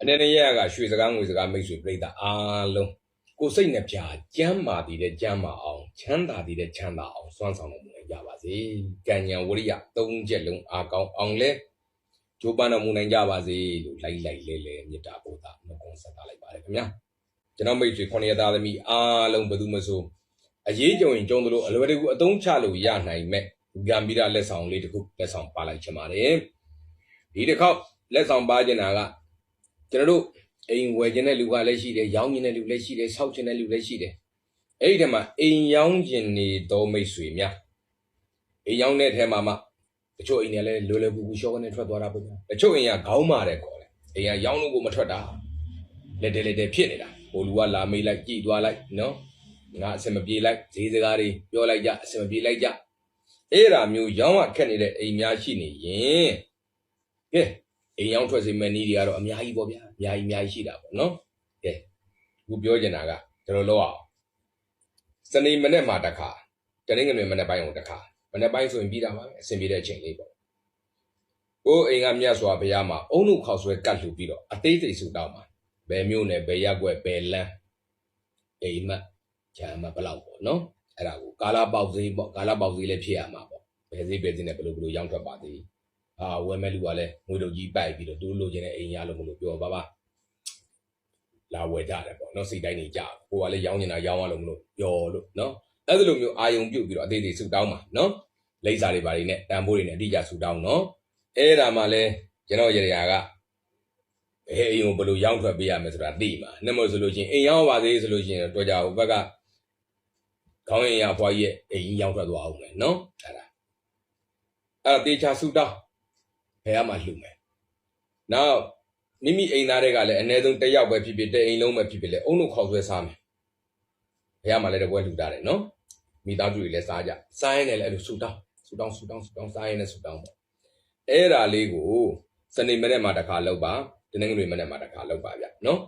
အနေနဲ့ရကရွှေစကားငွေစကားမိတ်ဆွေပြိတ္တာအားလုံးကိုယ်စိတ်နှပြကျမ်းမာတည်တဲ့ကျမ်းမာအောင်ချမ်းသာတည်တဲ့ချမ်းသာအောင်စွမ်းဆောင်တော်မူနိုင်ကြပါစေကံဉဏ်ဝရိယသုံးချက်လုံးအားကောင်းအောင်လဲကျိုးပန်းတော်မူနိုင်ကြပါစေလို့လိုက်လိုက်လဲလဲမေတ္တာပို့တာနှုတ်ခွန်းဆက်တာလိုက်ပါတယ်ခင်ဗျာကျွန်တော်မိတ်ဆွေခொနရသားသမီးအားလုံးဘယ်သူမဆိုအရေးကြုံရင်ကြုံသလိုအလွယ်တကူအသုံးချလို့ရနိုင်မဲ့ဂမ်ဘီရာလက်ဆောင်လေးတစ်ခုလက်ဆောင်ပါလိုက်ချင်ပါတယ်ဒီတစ်ခေါက်လက်ဆောင်ပါချင်တာက ကျွန်တော်တို့အိမ်ဝယ်ခြင်းတဲ့လူကလည်းရှိတယ်ရောင်းခြင်းတဲ့လူလည်းရှိတယ်ဆောက်ခြင်းတဲ့လူလည်းရှိတယ်အဲ့ဒီထဲမှာအိမ်ရောင်းခြင်းနေတော်မိတ်ဆွေများအိမ်ရောင်းတဲ့ထဲမှာမှတချို့အိမ်တွေလည်းလွယ်လွယ်ကူကူရှော့ကနေထွက်သွားတာပေါ့ဗျာတချို့အိမ်ကခေါင်းမာတယ်ခေါ်တယ်အိမ်ကရောင်းလို့ကိုမထွက်တာလက်တယ်လက်တယ်ဖြစ်နေတာဟိုလူကလာမေးလိုက်ကြည်သွားလိုက်နော်ငါအစင်မပြေလိုက်ဈေးစကားတွေပြောလိုက်ကြအစင်မပြေလိုက်ကြအဲ့ဒါမျိုးရောင်းရခက်နေတဲ့အိမ်များရှိနေရင်ကဲ အိမ်ရောက်ထွက်စေမယ့်နည်းတွေကတော့အများကြီးပေါ့ဗျာအများကြီးအများကြီးရှိတာပေါ့နော်ကဲအခုပြောချင်တာကကျွန်တော်လောက်အောင်စနေမနေ့မှာတစ်ခါတနင်္ဂနွေမနေ့ပိုင်းကိုတစ်ခါမနေ့ပိုင်းဆိုရင်ပြီးတာပါပဲအဆင်ပြေတဲ့အချိန်လေးပေါ့ကိုယ်အိမ်ကမြတ်စွာဘုရားမှာအုံနုခောက်ဆွဲကတ်လှူပြီးတော့အသေးစိတ်ဆူတောင်းပါဘယ်မျိုးနဲ့ဘယ်ရက်ွက်ဘယ်လမ်းအိမ်မက်ဂျာမက်ဘယ်လောက်ပေါ့နော်အဲ့ဒါကိုကာလာပေါက်စည်းပေါ့ကာလာပေါက်စည်းလည်းဖြစ်ရမှာပေါ့ဘယ်စည်းဘယ်စည်းနဲ့ဘယ်လိုဘယ်လိုရောင်းထွက်ပါသေး အာဝယ်မဲ့လူကလည်းငွေတို့ကြီးပိုက်ပြီးတော့သူတို့လိုချင်တဲ့အိမ်ရလို့မလို့ပြောပါပါလာဝယ်ကြတယ်ပေါ့နော်စိတ်တိုင်းနေကြကိုကလည်းရောင်းနေတာရောင်းရလို့မလို့ပြောလို့နော်အဲ့ဒီလိုမျိုးအာယုံပြုတ်ပြီးတော့အသေးသေးဆူတောင်းပါနော်လိမ့်စာတွေဘာတွေနဲ့တန်ဖိုးတွေနဲ့အတိအကျဆူတောင်းနော်အဲ့ဒါမှလည်းကျွန်တော်ရရကဘယ်အိမ်ကိုဘယ်လိုရောင်းထွက်ပေးရမလဲဆိုတာသိမှာနှမလို့ဆိုလို့ချင်းအိမ်ရောင်းပါသေးဆိုလို့ချင်းတော့ကြဟိုဘက်ကခေါင်းရင်ရဖွားကြီးရဲ့အိမ်ကြီးရောင်းထွက်သွားအောင်မယ်နော်အဲ့ဒါအဲ့ဒါတေချာဆူတောင်း ဘယ်မှလှူမယ်။နောက်မိမိအိမ်သားတွေကလည်းအ ਨੇ ဆုံးတစ်ယောက်ပဲဖြစ်ဖြစ်တဲ့အိမ်လုံးပဲဖြစ်ဖြစ်လေအုံတို့ခေါက်ဆွဲစားမယ်။ဘယ်မှလည်းတပွဲလှူတာတယ်နော်။မိသားစုတွေလည်းစားကြ။စားရင်လည်းအဲ့လိုဆူတောင်းဆူတောင်းဆူတောင်းဆူတောင်းစားရင်လည်းဆူတောင်းပေါ့။အဲ့ဒါလေးကိုစနေမနေ့မှာတစ်ခါလောက်ပါတနင်္ဂနွေမနေ့မှာတစ်ခါလောက်ပါဗျနော်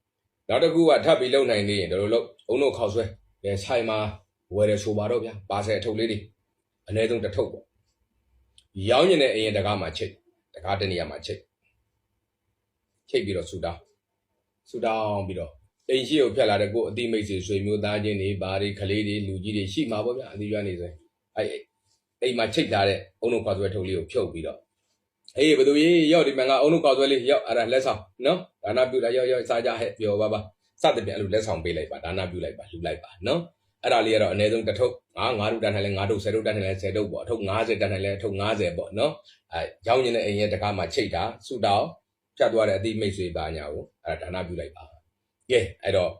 ။နောက်တစ်ခုကထပ်ပြီးလုံနိုင်သေးရင်တို့လို့အုံတို့ခေါက်ဆွဲဘယ်ဆိုင်မှာဝယ်ရဆိုပါတော့ဗျာ။ပါဆယ်အထုပ်လေးတွေအ ਨੇ ဆုံးတစ်ထုပ်ပေါ့။ရောင်းရင်လည်းအရင်တကားမှာချိတ် တကားတနေရာမှာချိတ်ချိတ်ပြီးတော့ဆူတောင်းဆူတောင်းပြီးတော့အိမ်ရှိကိုဖြတ်လာတဲ့ကိုယ်အတိမိတ်ဆွေဆွေမျိုးသားချင်းတွေဘာတွေကလေးတွေလူကြီးတွေရှိမှာပေါ့ဗျာအတိရွက်နေဆိုရင်အဲ့အိမ်မှာချိတ်ထားတဲ့အုံတို့ခွာဆွဲထုပ်လေးကိုဖြုတ်ပြီးတော့အေးဘယ်သူကြီးရောက်ဒီမှာငါအုံတို့ခွာဆွဲလေးရောက်အဲ့ဒါလက်ဆောင်နော်ဒါနာပြုလိုက်ရောက်ရောက်စားကြဟဲ့ပြောပါပါစသဖြင့်အဲ့လိုလက်ဆောင်ပေးလိုက်ပါဒါနာပြုလိုက်ပါလှူလိုက်ပါနော် အဲ့ဒါလေးကတော့အနည်းဆုံးတစ်ထုပ်ငါးငါးထုပ်တန်းထိုင်လဲငါးထုပ်ဆယ်ထုပ်တန်းထိုင်လဲဆယ်ထုပ်ပေါ့အထုပ်90တန်းထိုင်လဲအထုပ်90ပေါ့နော်အဲရောင်းနေတဲ့အိမ်ရဲ့တကားမှာချိတ်တာဆူတောင်းဖြတ်သွားတဲ့အတိမိတ်ဆွေပါညာကိုအဲဒါဒါနပြုလိုက်ပါကဲအဲ့တော့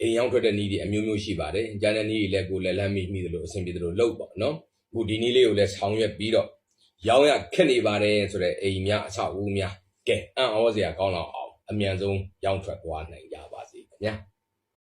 အိမ်ရောင်းထွက်တဲ့နည်းတွေအမျိုးမျိုးရှိပါတယ်ကျန်တဲ့နည်းတွေလည်းကိုယ်လည်းလမ်းမိမိသလိုအဆင်ပြေသလိုလုပ်ပေါ့နော်အခုဒီနည်းလေးကိုလည်းဆောင်ရွက်ပြီးတော့ရောင်းရခက်နေပါတယ်ဆိုတဲ့အိမ်များအဆောက်အဦများကဲအံ့ဩစရာကောင်းတော့အောင်အမြန်ဆုံးရောင်းထွက်သွားနိုင်ကြပါစေခင်ဗျာ